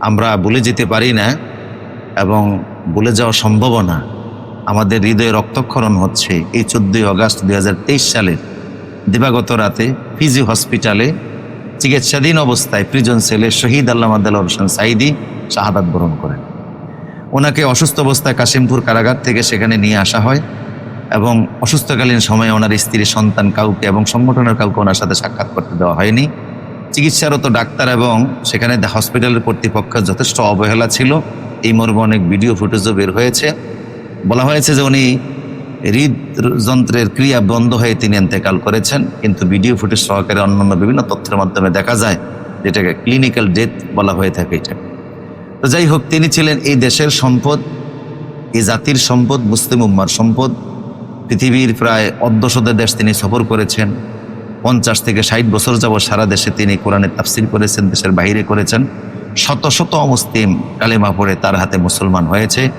আমরা বলে যেতে পারি না এবং বলে যাওয়া সম্ভব না আমাদের হৃদয়ে রক্তক্ষরণ হচ্ছে। এই চোদ্দই আগস্ট দু হাজার তেইশ সালের দিবাগত রাতে ফিজি হসপিটালে চিকিৎসাধীন অবস্থায় প্রিজন সেলে শহীদ আল্লাহ আদাল হোসেন সাইদি শাহাদাত বরণ করেন। ওনাকে অসুস্থ অবস্থায় কাশিমপুর কারাগার থেকে সেখানে নিয়ে আসা হয় এবং অসুস্থকালীন সময়ে ওনার স্ত্রী সন্তান কাউকে এবং সংগঠনের কাউকে ওনার সাথে সাক্ষাৎ করতে দেওয়া হয়নি। চিকিৎসারত ডাক্তার এবং সেখানে হসপিটালের কর্তৃপক্ষের যথেষ্ট অবহেলা ছিল। এই মর্মে অনেক ভিডিও ফুটেজও বের হয়েছে। বলা হয়েছে যে উনি হৃদযন্ত্রের ক্রিয়া বন্ধ হয়ে তিনি এন্তেকাল করেছেন। কিন্তু ভিডিও ফুটেজ সহকারে অন্যান্য বিভিন্ন তথ্যের মাধ্যমে দেখা যায় যেটাকে ক্লিনিক্যাল ডেথ বলা হয়ে থাকে এটা। তো যাই হোক, তিনি ছিলেন এই দেশের সম্পদ, এই জাতির সম্পদ, মুসলিম উম্মার সম্পদ। পৃথিবীর প্রায় অর্ধশত দেশ তিনি সফর করেছেন। পঞ্চাশ থেকে ষাট বছর যাবৎ সারা দেশে তিনি কোরআনের তাফসির করেছেন, দেশের বাইরে করেছেন। শত শত অমুসলিম কালেমা পড়ে তার হাতে মুসলমান হয়েছে।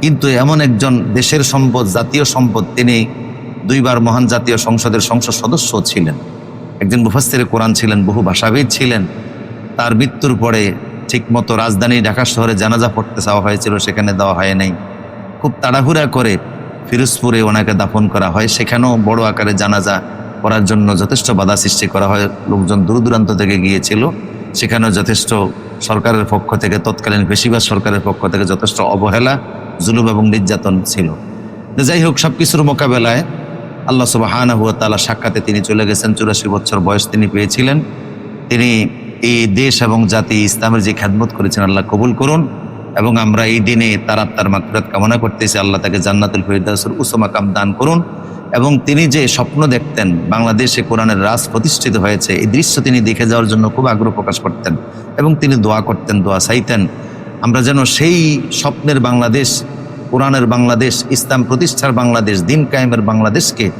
কিন্তু এমন একজন দেশের সম্পদ, জাতীয় সম্পদ, তিনি দুইবার মহান জাতীয় সংসদের সংসদ সদস্য ছিলেন। একজন মুফাস্তির কোরআন ছিলেন, বহু ভাষাবিদ ছিলেন। তার মৃত্যুর পরে ঠিকমতো রাজধানী ঢাকা শহরে জানাজা পড়তে চাওয়া হয়েছিল, সেখানে দেওয়া হয় নাই। খুব তাড়াহুড়া করে ফিরোজপুরে ওনাকে দাফন করা হয়। সেখানেও বড় আকারে জানাজা করার জন্য যথেষ্ট বাধা সৃষ্টি করা হয়। লোকজন দূর দূরান্ত থেকে গিয়েছিল। সেখানেও যথেষ্ট সরকারের পক্ষ থেকে, তৎকালীন বেশিরভাগ সরকারের পক্ষ থেকে যথেষ্ট অবহেলা, জুলুম এবং নির্যাতন ছিল। যাই হোক সব কিছুর মোকাবেলায় আল্লাহ সুবাহানা হুয়া তালা সাক্ষাতে তিনি চলে গেছেন। চুরাশি বছর বয়স তিনি পেয়েছিলেন। তিনি এই দেশ এবং জাতি ইসলামের যে খ্যাদমত করেছেন আল্লাহ কবুল করুন এবং আমরা এই দিনে তার আত্মার মাকফিরাত কামনা করতেছি। আল্লাহ তাকে জান্নাতুল ফেরদাসুর উসমাকাম দান করুন। এবং তিনি যে স্বপ্ন দেখতেন, বাংলাদেশে কোরআনের রাজ প্রতিষ্ঠিত হয়েছে, এই দৃশ্য তিনি দেখে যাওয়ার জন্য খুব আগ্রহ প্রকাশ করতেন এবং তিনি দোয়া করতেন, দোয়া চাইতেন। আমরা যেন সেই স্বপ্নের বাংলাদেশ, কোরআনের বাংলাদেশ, ইসলাম প্রতিষ্ঠার বাংলাদেশ, দিন কায়েমের বাংলাদেশকে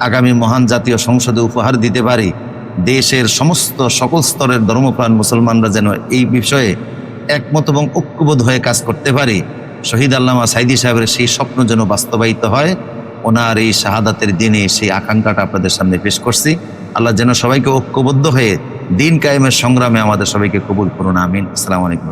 আগামী মহান জাতীয় সংসদে উপহার দিতে পারি। দেশের সমস্ত সকল স্তরের ধর্মপ্রাণ মুসলমানরা যেন এই বিষয়ে একমত এবং ঐক্যবোধ হয়ে কাজ করতে পারি। শহীদ আল্লামা সাইদি সাহেবের সেই স্বপ্ন যেন বাস্তবায়িত হয়। ওনার এই শাহাদাতের দিনে সেই আকাঙ্ক্ষাটা আপনাদের সামনে পেশ করছি। আল্লাহ যেন সবাইকে ঐক্যবদ্ধ হয়ে দিন কায়েমের সংগ্রামে আমাদের সবাইকে কবুল করুন, আমিন। আসসালামু আলাইকুম।